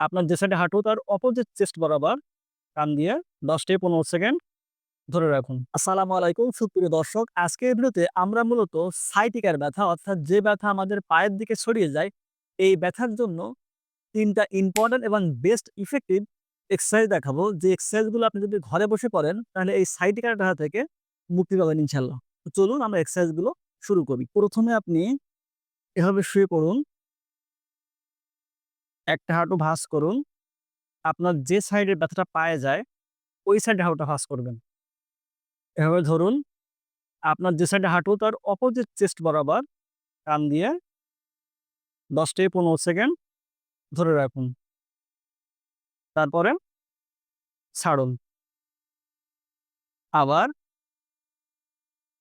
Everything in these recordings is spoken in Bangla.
আপনার যে সাইডে হাঁটু তার অপোজিট চেস্ট বরাবর টান দিয়ে ১০ থেকে ১৫ সেকেন্ড ধরে রাখুন। আসসালামু আলাইকুম সুপ্রিয় দর্শক। আজকের ভিডিওতে আমরা মূলত সাইটিকার ব্যথা অর্থাৎ যে ব্যথা আমাদের পায়ের দিকে ছড়িয়ে যায়, এই ব্যথার জন্য ৩ টা ইম্পোর্টেন্ট এবং বেস্ট ইফেক্টিভ এক্সারসাইজ দেখাবো। যে এক্সারসাইজগুলো আপনি যদি ঘরে বসে করেন তাহলে এই সাইটিকার ব্যথা থেকে মুক্তি পাবেন ইনশাআল্লাহ। তো চলুন আমরা এক্সারসাইজগুলো শুরু করি। প্রথমে আপনি এভাবে শুয়ে পড়ুন। একটা হাঁটু ভাঁজ করুন। আপনার যে সাইডে ব্যথাটা পায়ে যায়, ওই সাইডে হাঁটুটা ভাঁজ করবেন। এভাবে ধরুন। আপনার যে সাইডে হাঁটু তার অপোজিট চেস্ট বরাবর টান দিয়ে ১০ থেকে ১৫ সেকেন্ড ধরে রাখুন। তারপরে ছাড়ুন। আবার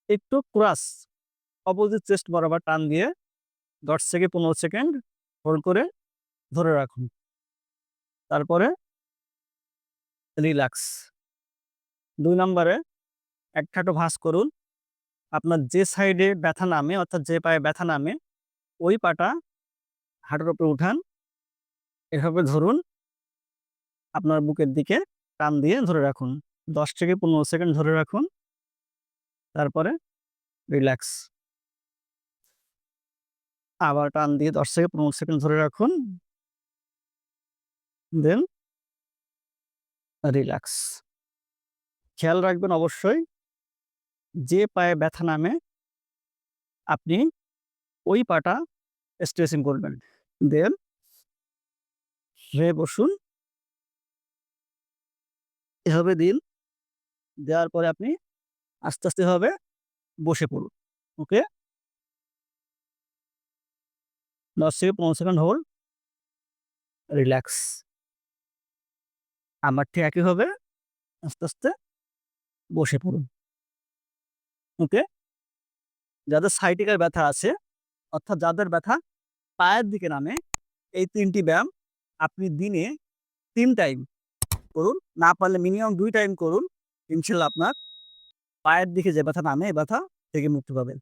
একটু ক্রাস অপোজিট চেস্ট বরাবর টান দিয়ে ১০ থেকে ১৫ সেকেন্ড হোল্ড করে ধরে রাখুন। তারপরে রিল্যাক্স। দুই নম্বরে এক হাঁটু ভাঁজ করুন। আপনার যে সাইডে ব্যথা নামে অর্থাৎ যে পায়ে ব্যথা নামে, ওই পাটা হাঁটুর উপরে উঠান। এভাবে ধরুন। আপনার বুকের দিকে টান দিয়ে ধরে রাখুন। ১০ থেকে ১৫ সেকেন্ড ধরে রাখুন। তারপরে রিল্যাক্স। আবার টান দিয়ে ১০ থেকে ১৫ সেকেন্ড ধরে রাখুন। Then relax. খেয়াল রাখবেন অবশ্যই যে পায়ে ব্যথা নামে আপনি ওই পাটা স্ট্রেচিং করবেন। দেন রে বসুন। এভাবে দিন। দেওয়ার পরে আপনি আস্তে, আস্তে এভাবে বসে পড়ুন। ওকে? ১০ থেকে ১৫ সেকেন্ড হোল্ড। রিল্যাক্স। আবার ঠিক একই হবে আস্তে, আস্তে বসে পড়ুন। ওকে? যাদের সাইটিকার ব্যথা আছে, অর্থাৎ যাদের ব্যথা পায়ের দিকে নামে, এই তিনটি ব্যায়াম আপনি দিনে তিন টাইম করুন। না পারলে মিনিমাম দুই টাইম করুন। ইনশাআল্লাহ আপনার পায়ের দিকে যে ব্যথা নামে, এই ব্যথা থেকে মুক্তি পাবেন।